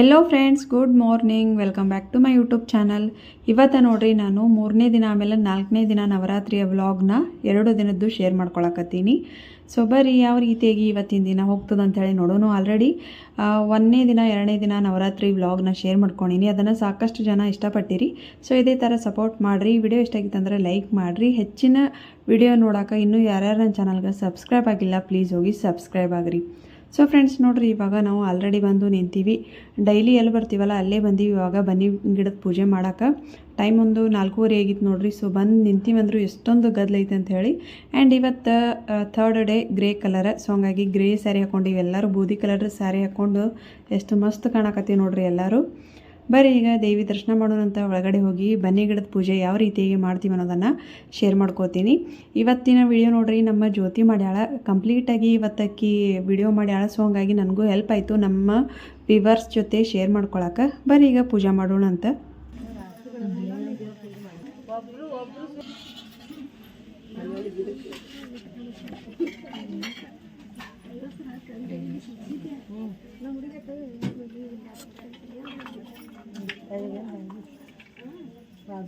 Hello friends good morning welcome back to my YouTube channel ಇವತ್ತು ನೋಡ್ರಿ ನಾನು ಮೂರನೇ ದಿನ ಆಮೇಲೆ ನಾಲ್ಕನೇ ದಿನ ನವರಾತ್ರಿಯ ವ್ಲಾಗ್ನ ಎರಡು ದಿನದ್ದು ಶೇರ್ ಮಾಡ್ಕೊಳಕತ್ತೀನಿ. ಸೊ ಬರ್ರಿ, ಯಾವ ರೀತಿಯಾಗಿ ಇವತ್ತಿನ ದಿನ ಹೋಗ್ತದೆ ಅಂತೇಳಿ ನೋಡೋಣ ಆಲ್ರೆಡಿ ಒಂದನೇ ದಿನ, ಎರಡನೇ ದಿನ ನವರಾತ್ರಿ ವ್ಲಾಗ್ನ ಶೇರ್ ಮಾಡ್ಕೊಂಡಿನಿ. ಅದನ್ನು ಸಾಕಷ್ಟು ಜನ ಇಷ್ಟಪಟ್ಟಿರಿ. ಸೊ ಇದೇ ಥರ ಸಪೋರ್ಟ್ ಮಾಡಿರಿ. ವಿಡಿಯೋ ಇಷ್ಟ ಆಗಿತ್ತು ಅಂದರೆ ಲೈಕ್ ಮಾಡಿರಿ. ಹೆಚ್ಚಿನ ವಿಡಿಯೋ ನೋಡೋಕೆ ಇನ್ನೂ ಯಾರ್ಯಾರು ನನ್ನ ಚಾನಲ್ಗೆ ಸಬ್ಸ್ಕ್ರೈಬ್ ಆಗಿಲ್ಲ ಪ್ಲೀಸ್ ಹೋಗಿ ಸಬ್ಸ್ಕ್ರೈಬ್ ಆಗಿರಿ. ಸೊ ಫ್ರೆಂಡ್ಸ್ ನೋಡಿರಿ, ಇವಾಗ ನಾವು ಆಲ್ರೆಡಿ ಬಂದು ನಿಂತೀವಿ. ಡೈಲಿ ಎಲ್ಲಿ ಬರ್ತೀವಲ್ಲ, ಅಲ್ಲೇ ಬಂದೀವಿ. ಇವಾಗ ಬನ್ನಿ, ಗಿಡದ ಪೂಜೆ ಮಾಡೋಕೆ. ಟೈಮ್ ಒಂದು ನಾಲ್ಕೂವರೆ ಆಗಿತ್ತು ನೋಡ್ರಿ. ಸೊ ಬಂದು ನಿಂತೀವಂದ್ರು ಎಷ್ಟೊಂದು ಗದ್ಲೈತೆ ಅಂತ ಹೇಳಿ. ಆ್ಯಂಡ್ ಇವತ್ತು third day grey colour so ಹಂಗಾಗಿ ಗ್ರೇ ಸ್ಯಾರಿ ಹಾಕ್ಕೊಂಡಿವಿ ಎಲ್ಲರೂ ಬೂದಿ ಕಲರ್ ಸ್ಯಾರಿ ಹಾಕ್ಕೊಂಡು ಎಷ್ಟು ಮಸ್ತ್ ಕಾಣಕತ್ತೀವಿ ನೋಡ್ರಿ ಎಲ್ಲರೂ. ಬರ್ರಿ, ಈಗ ದೇವಿ ದರ್ಶನ ಮಾಡೋಣಂತ ಒಳಗಡೆ ಹೋಗಿ ಬನ್ನಿ ಗಿಡದ ಪೂಜೆ ಯಾವ ರೀತಿಯಾಗಿ ಮಾಡ್ತೀವಿ ಅನ್ನೋದನ್ನು ಶೇರ್ ಮಾಡ್ಕೋತೀನಿ. ಇವತ್ತಿನ ವಿಡಿಯೋ ನೋಡ್ರಿ, ನಮ್ಮ ಜ್ಯೋತಿ ಮಾಡ್ಯಾಳ. ಕಂಪ್ಲೀಟಾಗಿ ಇವತ್ತಕ್ಕಿ ವಿಡಿಯೋ ಮಾಡ್ಯಾಳ ಸೊ ಹಂಗಾಗಿ ನನಗೂ ಹೆಲ್ಪ್ ಆಯಿತು ನಮ್ಮ ವಿವರ್ಸ್ ಜೊತೆ ಶೇರ್ ಮಾಡ್ಕೊಳಕ್ಕೆ ಬರೀ ಈಗ ಪೂಜೆ ಮಾಡೋಣ ಅಂತ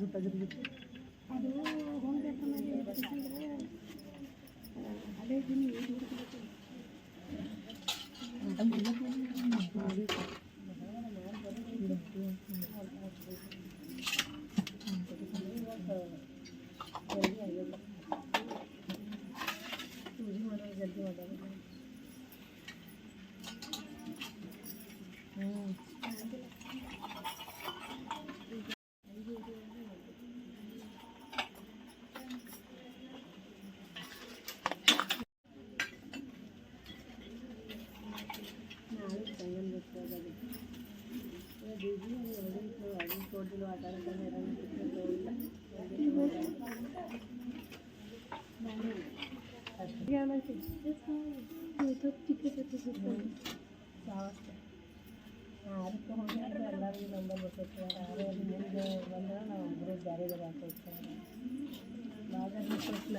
ಜುಟ್ಟ ಜುಟ್ಟು ಜುಟ್ಟು ಅದು ಹೋಮ್ ಥಿಯೇಟರ್ ಮೇಲೆ ಇರ್ತಕ್ಕಂದ್ರೆ ಅದೇ ದಿನ ಜಲ್ದಿ ಮಾಡೋದು ಜಲ್ದಿ ಮಾಡೋದು গ্রামের ಅದಕ್ಕೆ ಹೋಗಿ ಅಂದರೆ ಎಲ್ಲರಿಗೂ ನಂಬರ್ ಬರ್ತಿರ್ತಾರೆ ಆದರೆ ಅದು ಮುಂದೆ ಬಂದರೆ ನಾವು ಒಬ್ಬರು ಬೇರೆ ಬೇರೆ ಹಾಕಿರ್ತಾರೆ ಭಾಳ ಬಿಟ್ಟಿಲ್ಲ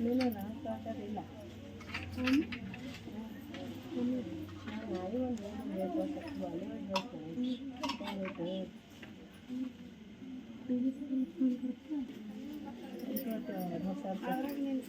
ನೀನು ನಾನು ಸಾಕಾರಿಲ್ಲ ಹ್ಞೂ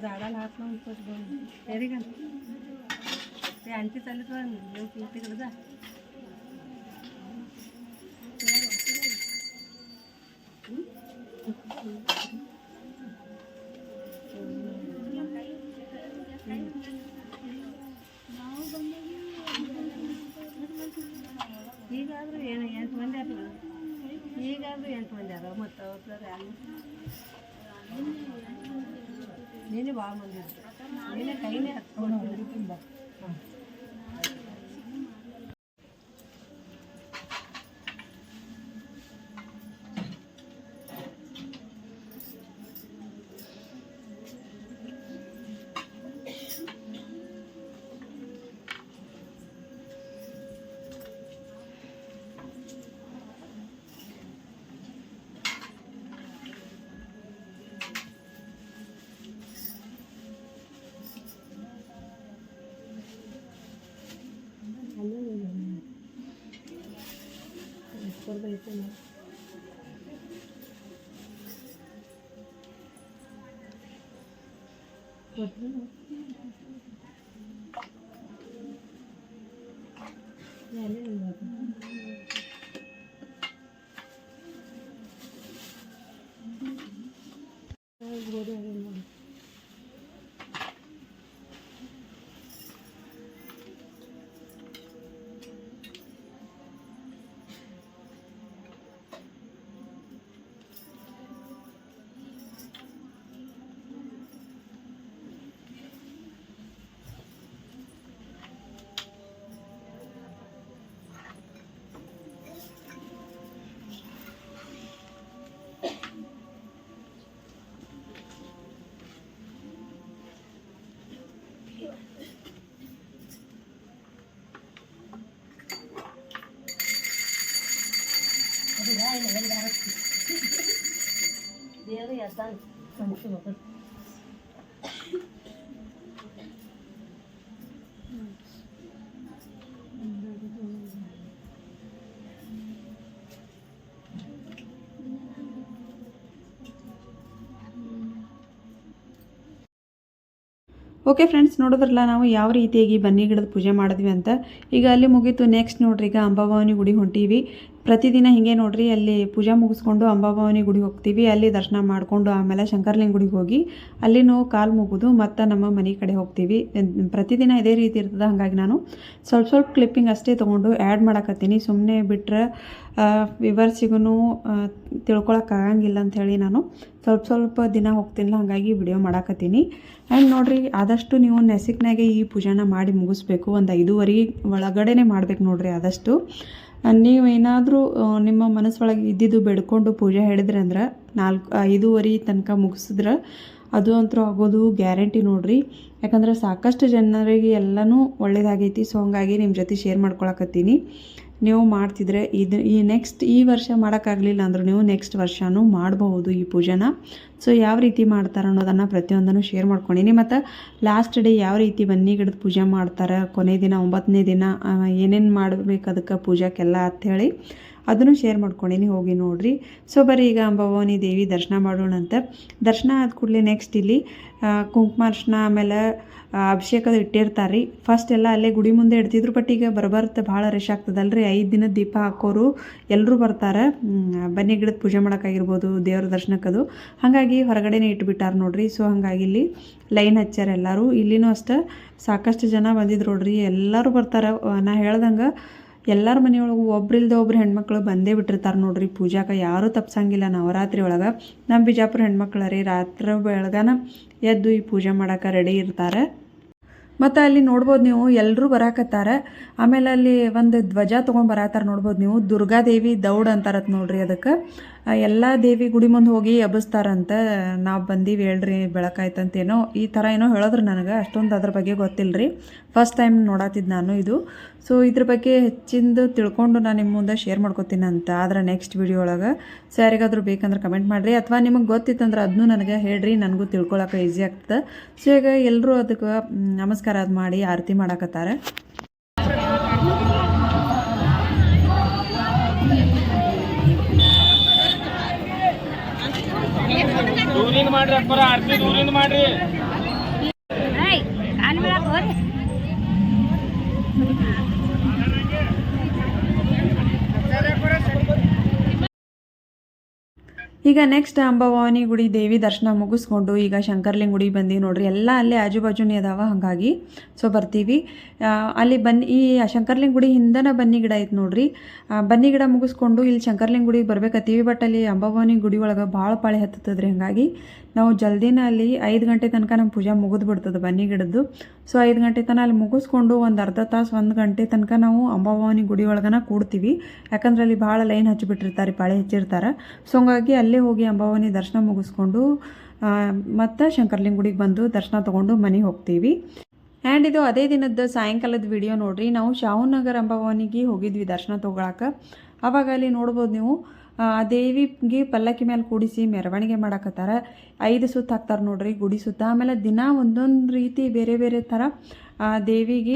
झाडाला हात लावून पट दोन तरी का ते आणखी चालत येऊ तिकडे जा ಈಗಾದ್ರೂ ಏನು ಎಂಟು ಮಂದಿ ಆದ್ರು ಈಗಾದ್ರೂ ಎಂಟು ಮಂದಿ ಅದಾವ ಮತ್ತು ಅವ್ರ ಯಾರು ನೀನೇ ಭಾಳ ಮಂದಿ ಕೊಡ್ಬೇಕು ನೋಡಿ ಓಕೆ ಫ್ರೆಂಡ್ಸ್ ನೋಡಿದ್ರಲ್ಲ ನಾವು ಯಾವ ರೀತಿಯಾಗಿ ಬನ್ನಿ ಗಿಡದ ಪೂಜೆ ಮಾಡಿದ್ವಿ ಅಂತ. ಈಗ ಅಲ್ಲಿ ಮುಗೀತು. ನೆಕ್ಸ್ಟ್ ನೋಡ್ರಿ, ಈಗ ಅಂಬಾಭವಾನಿ ಗುಡಿ ಹೊಂಟೀವಿ. ಪ್ರತಿದಿನ ಹಿಂಗೆ ನೋಡ್ರಿ, ಅಲ್ಲಿ ಪೂಜೆ ಮುಗಿಸ್ಕೊಂಡು ಅಂಬಾಭವಾನಿ ಗುಡಿಗೆ ಹೋಗ್ತೀವಿ. ಅಲ್ಲಿ ದರ್ಶನ ಮಾಡಿಕೊಂಡು ಆಮೇಲೆ ಶಂಕರ್ಲಿಂಗ್ ಗುಡಿಗೆ ಹೋಗಿ ಅಲ್ಲಿನೂ ಕಾಲು ಮುಗಿದು ಮತ್ತು ನಮ್ಮ ಮನೆ ಕಡೆ ಹೋಗ್ತೀವಿ. ಪ್ರತಿದಿನ ಇದೇ ರೀತಿ ಇರ್ತದೆ ಹಾಗಾಗಿ ನಾನು ಸ್ವಲ್ಪ ಸ್ವಲ್ಪ ಕ್ಲಿಪ್ಪಿಂಗ್ ಅಷ್ಟೇ ತೊಗೊಂಡು ಆ್ಯಡ್ ಮಾಡಕತ್ತೀನಿ. ಸುಮ್ಮನೆ ಬಿಟ್ಟರೆ ವಿವರ್ಸಿಗೂ ತಿಳ್ಕೊಳಕ್ಕಾಗಂಗಿಲ್ಲ ಅಂಥೇಳಿ ನಾನು ಸ್ವಲ್ಪ ಸ್ವಲ್ಪ ದಿನ ಹೋಗ್ತೀನಿಲ್ಲ ಹಾಗಾಗಿ ವಿಡಿಯೋ ಮಾಡಾಕತ್ತೀನಿ. ಆ್ಯಂಡ್ ನೋಡಿರಿ, ಆದಷ್ಟು ನೀವು ನೆಸಿಕ್ನಾಗೆ ಈ ಪೂಜಾನ ಮಾಡಿ ಮುಗಿಸ್ಬೇಕು. ಒಂದು ಐದೂವರೆ ಒಳಗಡೆನೆ ಮಾಡ್ಬೇಕು ನೋಡಿರಿ ಆದಷ್ಟು. ನೀವೇನಾದರೂ ನಿಮ್ಮ ಮನಸ್ಸೊಳಗೆ ಇದ್ದಿದ್ದು ಬೇಡ್ಕೊಂಡು ಪೂಜೆ ಹೇಳಿದ್ರೆ ಅಂದ್ರೆ ನಾಲ್ಕು ಐದೂವರೆ ತನಕ ಮುಗಿಸಿದ್ರೆ ಅದು ಅಂತೂ ಆಗೋದು ಗ್ಯಾರಂಟಿ ನೋಡ್ರಿ. ಯಾಕಂದ್ರೆ ಸಾಕಷ್ಟು ಜನರಿಗೆ ಎಲ್ಲನೂ ಒಳ್ಳೇದಾಗೈತಿ ಸೊ ಹಂಗಾಗಿ ನಿಮ್ಮ ಜೊತೆ ಶೇರ್ ಮಾಡ್ಕೊಳಕತ್ತೀನಿ. ನೀವು ಮಾಡ್ತಿದ್ರೆ ಇದು ಈ ನೆಕ್ಸ್ಟ್ ಈ ವರ್ಷ ಮಾಡೋಕ್ಕಾಗಲಿಲ್ಲ ಅಂದರೂ ನೀವು ನೆಕ್ಸ್ಟ್ ವರ್ಷನೂ ಮಾಡಬಹುದು ಈ ಪೂಜೆನ. ಸೊ ಯಾವ ರೀತಿ ಮಾಡ್ತಾರೆ ಅನ್ನೋದನ್ನು ಪ್ರತಿಯೊಂದನ್ನು ಶೇರ್ ಮಾಡ್ಕೊಂಡಿನಿ. ಮತ್ತು ಲಾಸ್ಟ್ ಡೇ ಯಾವ ರೀತಿ ಬನ್ನಿ ಗಿಡದ ಪೂಜೆ ಮಾಡ್ತಾರೆ, ಕೊನೆ ದಿನ ಒಂಬತ್ತನೇ ದಿನ ಏನೇನು ಮಾಡಬೇಕು ಅದಕ್ಕೆ ಪೂಜಾಕ್ಕೆಲ್ಲ ಅಂಥೇಳಿ ಅದನ್ನು ಶೇರ್ ಮಾಡ್ಕೊಂಡಿನಿ, ಹೋಗಿ ನೋಡ್ರಿ. ಸೊ ಬರೀ ಈಗ ಭವಾನಿ ದೇವಿ ದರ್ಶನ ಮಾಡೋಣ ಅಂತ. ದರ್ಶನ ಆದ ಕೂಡಲೇ ನೆಕ್ಸ್ಟ್ ಇಲ್ಲಿ ಕುಂಕುಮ ಕುಂಕುಮಾರ್ಶನ ಆಮೇಲೆ ಅಭಿಷೇಕದ ಇಟ್ಟಿರ್ತಾರೆ ರೀ ಫಸ್ಟ್ ಎಲ್ಲ ಅಲ್ಲೇ ಗುಡಿ ಮುಂದೆ ಇಡ್ತಿದ್ರು ಬಟ್ ಈಗ ಬರಬರ್ತ ಭಾಳ ರಶ್ ಆಗ್ತದಲ್ರಿ. ಐದು ದಿನದ ದೀಪ ಹಾಕೋರು ಎಲ್ಲರೂ ಬರ್ತಾರೆ. ಬನ್ನಿ ಗಿಡದ ಪೂಜೆ ಮಾಡೋಕ್ಕಾಗಿರ್ಬೋದು ದೇವ್ರ ದರ್ಶನಕ್ಕದು. ಹಾಗಾಗಿ ಹೊರಗಡೆನೇ ಇಟ್ಬಿಟ್ಟಾರ ನೋಡ್ರಿ. ಸೊ ಹಾಗಾಗಿ ಇಲ್ಲಿ ಲೈನ್ ಹಚ್ಚಾರ ಎಲ್ಲರೂ. ಇಲ್ಲಿನೂ ಅಷ್ಟೇ ಸಾಕಷ್ಟು ಜನ ಬಂದಿದ್ರು ನೋಡ್ರಿ. ಎಲ್ಲರೂ ಬರ್ತಾರೆ. ನಾ ಹೇಳ್ದಂಗೆ ಎಲ್ಲರ ಮನೆಯೊಳಗು ಒಬ್ರಿಲ್ದ ಒಬ್ರು ಹೆಣ್ಮಕ್ಳು ಬಂದೇ ಬಿಟ್ಟಿರ್ತಾರೆ ನೋಡ್ರಿ. ಪೂಜಾಕ ಯಾರೂ ತಪ್ಸಂಗಿಲ್ಲ. ನವರಾತ್ರಿ ಒಳಗೆ ನಮ್ಮ ಬಿಜಾಪುರ ಹೆಣ್ಮಕ್ಳು ರೀ. ರಾತ್ರಿ ಬೆಳಗಾನ ಎದ್ದು ಈ ಪೂಜೆ ಮಾಡಕ್ಕೆ ರೆಡಿ ಇರ್ತಾರೆ. ಮತ್ತು ಅಲ್ಲಿ ನೋಡ್ಬೋದು ನೀವು ಎಲ್ಲರೂ ಬರಾಕತ್ತಾರೆ. ಆಮೇಲೆ ಅಲ್ಲಿ ಒಂದು ಧ್ವಜ ತೊಗೊಂಡು ಬರತ್ತಾರ ನೋಡ್ಬೋದು ನೀವು. ದುರ್ಗಾದೇವಿ ದೌಡ್ ಅಂತಾರತ್ ನೋಡ್ರಿ ಅದಕ್ಕೆ. ಎಲ್ಲ ದೇವಿ ಗುಡಿ ಮುಂದೆ ಹೋಗಿ ಎಬ್ಬಿಸ್ತಾರಂತ ನಾವು ಬಂದೀವಿ ಹೇಳ್ರಿ ಬೆಳಕಾಯ್ತಂತೇನೋ, ಈ ಥರ ಏನೋ ಹೇಳಿದ್ರು ನನಗೆ, ಅಷ್ಟೊಂದು ಅದ್ರ ಬಗ್ಗೆ ಗೊತ್ತಿಲ್ಲ ರೀ ಫಸ್ಟ್ ಟೈಮ್ ನೋಡತ್ತಿದ್ದು ನಾನು ಇದು. ಸೊ ಇದ್ರ ಬಗ್ಗೆ ಹೆಚ್ಚಿಂದು ತಿಳ್ಕೊಂಡು ನಾನು ನಿಮ್ಮ ಮುಂದೆ ಶೇರ್ ಮಾಡ್ಕೊತೀನಿ ಅಂತ. ಆದ್ರೆ ನೆಕ್ಸ್ಟ್ ವಿಡಿಯೋ ಒಳಗೆ ಸೊ ಯಾರಿಗಾದ್ರೂ ಬೇಕಂದ್ರೆ ಕಮೆಂಟ್ ಮಾಡಿರಿ. ಅಥವಾ ನಿಮಗೆ ಗೊತ್ತಿತ್ತಂದ್ರೆ ಅದನ್ನೂ ನನಗೆ ಹೇಳ್ರಿ, ನನಗೂ ತಿಳ್ಕೊಳಕ್ಕೆ ಈಸಿ ಆಗ್ತದೆ. ಸೊ ಈಗ ಎಲ್ಲರೂ ಅದಕ್ಕೆ ನಮಸ್ಕಾರ ಅದು ಮಾಡಿ, ಆರತಿ ಮಾಡಾಕತ್ತಾರೆ. ಮಾಡ್ರಿ ಅಪ್ಪರ ಅರ್ಜಿ ದೂರಿಂದ ಮಾಡ್ರಿ. ಈಗ ನೆಕ್ಸ್ಟ್ ಅಂಬಾಭವಾನಿ ಗುಡಿ ದೇವಿ ದರ್ಶನ ಮುಗಿಸ್ಕೊಂಡು ಈಗ ಶಂಕರ್ಲಿಂಗ್ ಗುಡಿ ಬಂದೀವಿ ನೋಡ್ರಿ. ಎಲ್ಲ ಅಲ್ಲೇ ಆಜು ಬಾಜುನೇ ಅದಾವ ಹಾಗಾಗಿ. ಸೊ ಬರ್ತೀವಿ. ಅಲ್ಲಿ ಬನ್ನಿ ಈ ಶಂಕರ್ಲಿಂಗ್ ಗುಡಿ ಹಿಂದನ ಬನ್ನಿ ಗಿಡ ಐತೆ ನೋಡ್ರಿ. ಬನ್ನಿ ಗಿಡ ಮುಗಿಸ್ಕೊಂಡು ಇಲ್ಲಿ ಶಂಕರ್ಲಿಂಗ್ ಗುಡಿಗೆ ಬರ್ಬೇಕತ್ತೀವಿ ಬಟ್ ಅಲ್ಲಿ ಅಂಬಾಭವಾನಿ ಗುಡಿ ಒಳಗೆ ಭಾಳ ಪಾಳೆ ಹತ್ತತದ್ರಿ ಹಾಗಾಗಿ. ನಾವು ಜಲ್ದಿನ ಅಲ್ಲಿ ಐದು ಗಂಟೆ ತನಕ ನಮ್ಮ ಪೂಜೆ ಮುಗಿದು ಬಿಡ್ತದೆ ಬನ್ನಿ ಗಿಡದ್ದು. ಸೊ ಐದು ಗಂಟೆ ತನಕ ಅಲ್ಲಿ ಮುಗಿಸ್ಕೊಂಡು ಒಂದು ಅರ್ಧ ತಾಸು, ಒಂದು ಗಂಟೆ ತನಕ ನಾವು ಅಂಬಾಭವಾನಿ ಗುಡಿ ಒಳಗನ ಕೂಡ್ತೀವಿ. ಯಾಕಂದ್ರೆ ಅಲ್ಲಿ ಭಾಳ ಲೈನ್ ಹಚ್ಚಿಬಿಟ್ಟಿರ್ತಾರೆ ಪಾಳೆ ಹಚ್ಚಿರ್ತಾರೆ. ಸೊ ಹಂಗಾಗಿ ಅಲ್ಲೇ ಹೋಗಿ ಅಂಬಾಭವಾನಿ ದರ್ಶನ ಮುಗಿಸ್ಕೊಂಡು ಮತ್ತು ಶಂಕರ್ಲಿಂಗ್ ಗುಡಿಗೆ ಬಂದು ದರ್ಶನ ತೊಗೊಂಡು ಮನೆಗೆ ಹೋಗ್ತೀವಿ. ಆ್ಯಂಡ್ ಇದು ಅದೇ ದಿನದ ಸಾಯಂಕಾಲದ ವಿಡಿಯೋ ನೋಡ್ರಿ. ನಾವು ಶಾಹುನಗರ್ ಅಂಬಾಭವಾನಿಗೆ ಹೋಗಿದ್ವಿ ದರ್ಶನ ತೊಗೊಳಕ್ಕೆ ಅವಾಗ ಅಲ್ಲಿ ನೋಡ್ಬೋದು ನೀವು ದೇವಿಗೆ ಪಲ್ಲಕ್ಕಿ ಮೇಲೆ ಕೂಡಿಸಿ ಮೆರವಣಿಗೆ ಮಾಡಕತ್ತಾರ. ಐದು ಸುತ್ತ ಹಾಕ್ತಾರೆ ನೋಡ್ರಿ ಗುಡಿ ಸುತ್ತ. ಆಮೇಲೆ ದಿನ ಒಂದೊಂದು ರೀತಿ ಬೇರೆ ಬೇರೆ ಥರ, ಆ, ದೇವಿಗೆ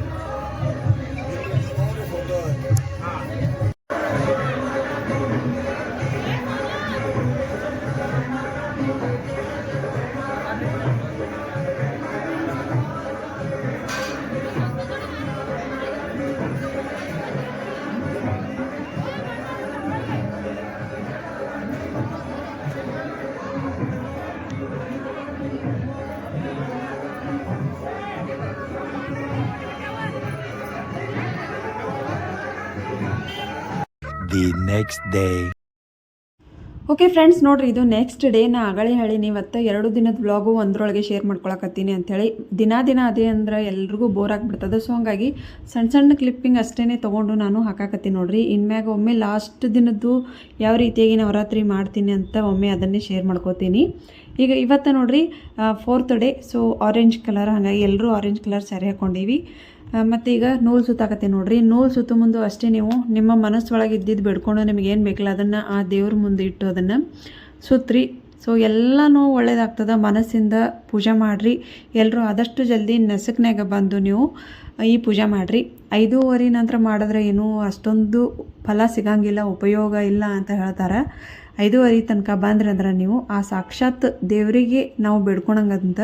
the ಡೇ. ಓಕೆ ಫ್ರೆಂಡ್ಸ್ ನೋಡ್ರಿ, ಇದು ನೆಕ್ಸ್ಟ್ ಡೇ ನಾ ಆಗಲೇ ಹೇಳೀನಿ ಇವತ್ತು ಎರಡು ದಿನದ ಬ್ಲಾಗು ಒಂದರೊಳಗೆ ಶೇರ್ ಮಾಡ್ಕೊಳಕತ್ತೀನಿ ಅಂಥೇಳಿ ದಿನ ದಿನ ಅದೇ ಅಂದ್ರೆ ಎಲ್ರಿಗೂ ಬೋರ್ ಆಗಿಬಿಡ್ತದೆ. ಸೊ ಹಂಗಾಗಿ ಸಣ್ಣ ಸಣ್ಣ ಕ್ಲಿಪ್ಪಿಂಗ್ ಅಷ್ಟೇ ತೊಗೊಂಡು ನಾನು ಹಾಕಾಕತ್ತೀನಿ ನೋಡ್ರಿ. ಇನ್ಮ್ಯಾಗ ಒಮ್ಮೆ ಲಾಸ್ಟ್ ದಿನದ್ದು ಯಾವ ರೀತಿಯಾಗಿ ನವರಾತ್ರಿ ಮಾಡ್ತೀನಿ ಅಂತ ಒಮ್ಮೆ ಅದನ್ನೇ ಶೇರ್ ಮಾಡ್ಕೋತೀನಿ. ಈಗ ಇವತ್ತು ನೋಡ್ರಿ fourth day so orange colour ಹಾಗಾಗಿ ಎಲ್ಲರೂ ಆರೆಂಜ್ ಕಲರ್ ಸ್ಯಾರಿ ಹಾಕ್ಕೊಂಡೀವಿ ಮತ್ತು ಈಗ ನೂಲು ಸುತ್ತಾಕತ್ತೆ ನೋಡ್ರಿ. ನೂಲು ಸುತ್ತ ಮುಂದೆ ಅಷ್ಟೇ ನೀವು ನಿಮ್ಮ ಮನಸ್ಸೊಳಗೆ ಇದ್ದಿದ್ದು ಬಿಡ್ಕೊಂಡು ನಿಮಗೆ ಏನು ಬೇಕಿಲ್ಲ, ಅದನ್ನು ಆ ದೇವ್ರ ಮುಂದೆ ಇಟ್ಟು ಅದನ್ನು ಸುತ್ರಿ. ಸೊ ಎಲ್ಲನೂ ಒಳ್ಳೇದಾಗ್ತದೆ. ಮನಸ್ಸಿಂದ ಪೂಜೆ ಮಾಡಿರಿ. ಎಲ್ಲರೂ ಆದಷ್ಟು ಜಲ್ದಿ ನೆಸಕ್ನಾಗ ಬಂದು ನೀವು ಈ ಪೂಜೆ ಮಾಡಿರಿ. ಐದೂವರೆ ನಂತರ ಮಾಡಿದ್ರೆ ಏನೂ ಅಷ್ಟೊಂದು ಫಲ ಸಿಗಂಗಿಲ್ಲ, ಉಪಯೋಗ ಇಲ್ಲ ಅಂತ ಹೇಳ್ತಾರೆ. ಐದೂವರೆ ತನಕ ಬಂದ್ರಿ ಅಂದ್ರೆ ನೀವು ಆ ಸಾಕ್ಷಾತ್ ದೇವರಿಗೆ ನಾವು ಬೇಡ್ಕೊಳಂಗಂತ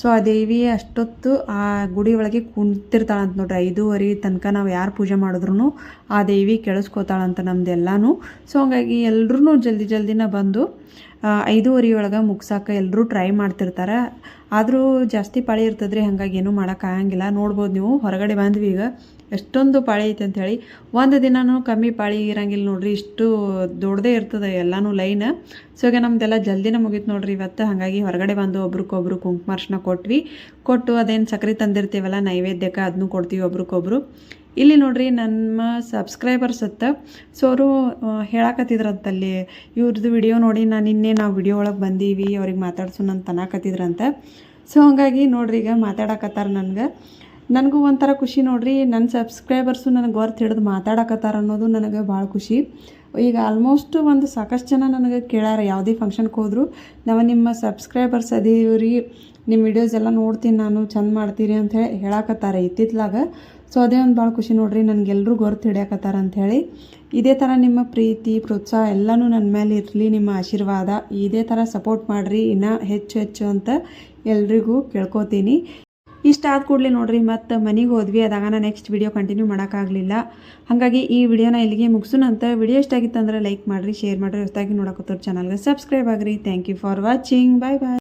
ಸೊ ಆ ದೇವಿ ಅಷ್ಟೊತ್ತು ಆ ಗುಡಿ ಒಳಗೆ ಕುಂತಿರ್ತಾಳಂತ ನೋಡ್ರಿ. ಐದೂವರೆ ತನಕ ನಾವು ಯಾರು ಪೂಜೆ ಮಾಡಿದ್ರು ಆ ದೇವಿ ಕೇಳಿಸ್ಕೋತಾಳಂತ ನಮ್ದೆಲ್ಲನೂ ಸೊ ಹಂಗಾಗಿ ಎಲ್ಲರೂ ಜಲ್ದಿ ಜಲ್ದಿನ ಬಂದು ಐದೂವರೆ ಒಳಗೆ ಮುಗ್ಸಕ್ಕೆ ಎಲ್ಲರೂ ಟ್ರೈ ಮಾಡ್ತಿರ್ತಾರೆ. ಆದರೂ ಜಾಸ್ತಿ ಪಾಳಿ ಇರ್ತದ್ರಿ, ಹಾಗಾಗಿ ಏನೂ ಮಾಡೋಕ್ಕಾಗಂಗಿಲ್ಲ ನೋಡ್ಬೋದು ನೀವು, ಹೊರಗಡೆ ಬಂದ್ವಿ ಈಗ ಎಷ್ಟೊಂದು ಪಾಳಿ ಐತೆ ಅಂಥೇಳಿ ಒಂದು ದಿನವೂ ಕಮ್ಮಿ ಪಾಳಿ ಇರಂಗಿಲ್ಲ ನೋಡ್ರಿ, ಇಷ್ಟು ದೊಡ್ಡದೇ ಇರ್ತದೆ ಎಲ್ಲನೂ ಲೈನ್. ಸೊ ಈಗ ನಮ್ದೆಲ್ಲ ಜಲ್ದಿನ ಮುಗೀತು ನೋಡ್ರಿ, ಇವತ್ತು ಹಾಗಾಗಿ ಹೊರಗಡೆ ಬಂದು ಒಬ್ರಿಗೊಬ್ರು ಕುಂಕುಮಾರ್ಶನ ಕೊಟ್ವಿ. ಕೊಟ್ಟು ಅದೇನು ಸಕ್ರೆ ತಂದಿರ್ತೀವಲ್ಲ, ನೈವೇದ್ಯಕ್ಕೆ ಅದನ್ನು ಕೊಡ್ತೀವಿ ಒಬ್ರಿಗೊಬ್ರು ಇಲ್ಲಿ ನೋಡ್ರಿ, ನಮ್ಮ ಸಬ್ಸ್ಕ್ರೈಬರ್ಸ್ ಹತ್ತ ಸೊ ಅವರು ಹೇಳಕತ್ತಿದ್ರಂತಲ್ಲಿ ಇವ್ರದ್ದು ವಿಡಿಯೋ ನೋಡಿ ನಾನು ನಿನ್ನೆ ನಾವು ವಿಡಿಯೋ ಒಳಗೆ ಬಂದೀವಿ, ಅವ್ರಿಗೆ ಮಾತಾಡ್ಸೋಣ ಅಂತ ಅನ್ನಕತ್ತಿದ್ರಂತ ಸೊ ಹಂಗಾಗಿ ನೋಡ್ರಿ, ಈಗ ಮಾತಾಡಕತ್ತಾರ ನನಗೆ. ನನಗೂ ಒಂಥರ ಖುಷಿ ನೋಡ್ರಿ, ನನ್ನ ಸಬ್ಸ್ಕ್ರೈಬರ್ಸು ನನಗೆ ಹೊರ್ತು ಹಿಡಿದು ಮಾತಾಡಕತ್ತಾರ ಅನ್ನೋದು ನನಗೆ ಭಾಳ ಖುಷಿ. ಈಗ ಆಲ್ಮೋಸ್ಟ್ ಒಂದು ಸಾಕಷ್ಟು ಜನ ನನಗೆ ಕೇಳ್ಯಾರ ಯಾವುದೇ ಫಂಕ್ಷನ್ಗೆ ಹೋದ್ರು, ನಾವು ನಿಮ್ಮ ಸಬ್ಸ್ಕ್ರೈಬರ್ಸ್ ಅದೀವ್ರಿ ನಿಮ್ಮ ವಿಡಿಯೋಸ್ ಎಲ್ಲ ನೋಡ್ತೀನಿ ನಾನು, ಚಂದ ಮಾಡ್ತೀರಿ ಅಂತ ಹೇಳಿ ಹೇಳಕತ್ತಾರ ಇತ್ತಿತ್ಲಾಗ. ಸೊ ಅದೇ ಒಂದು ಭಾಳ ಖುಷಿ ನೋಡ್ರಿ ನನಗೆಲ್ಲರೂ ಗೊರ್ತು ಹಿಡಿಯಕತ್ತಾರ ಅಂಥೇಳಿ ಇದೇ ಥರ ನಿಮ್ಮ ಪ್ರೀತಿ, ಪ್ರೋತ್ಸಾಹ ಎಲ್ಲನೂ ನನ್ನ ಮೇಲೆ ಇರಲಿ, ನಿಮ್ಮ ಆಶೀರ್ವಾದ, ಇದೇ ಥರ ಸಪೋರ್ಟ್ ಮಾಡಿರಿ, ಇನ್ನೂ ಹೆಚ್ಚು ಹೆಚ್ಚು ಅಂತ ಎಲ್ರಿಗೂ ಕೇಳ್ಕೊತೀನಿ. ಇಷ್ಟ ಆದ ಕೂಡಲೇ ನೋಡ್ರಿ, ಮತ್ತು ಮನೆಗೆ ಹೋದ್ವಿ ಅದಾಗ ನಾನು ನೆಕ್ಸ್ಟ್ ವಿಡಿಯೋ ಕಂಟಿನ್ಯೂ ಮಾಡೋಕ್ಕಾಗಲಿಲ್ಲ. ಹಾಗಾಗಿ ಈ ವಿಡಿಯೋನ ಇಲ್ಲಿಗೆ ಮುಗಿಸೋಣಂತ ವಿಡಿಯೋ ಇಷ್ಟ ಆಗಿತ್ತು ಅಂದ್ರೆ ಲೈಕ್ ಮಾಡಿರಿ ಶೇರ್ ಮಾಡಿರಿ, ಹೊಸದಾಗಿ ನೋಡೋಕತ್ತವ್ರ ಚಾನಲ್ಗೆ ಸಬ್ಸ್ಕ್ರೈಬ್ ಆಗಿರಿ. Thank you for watching bye bye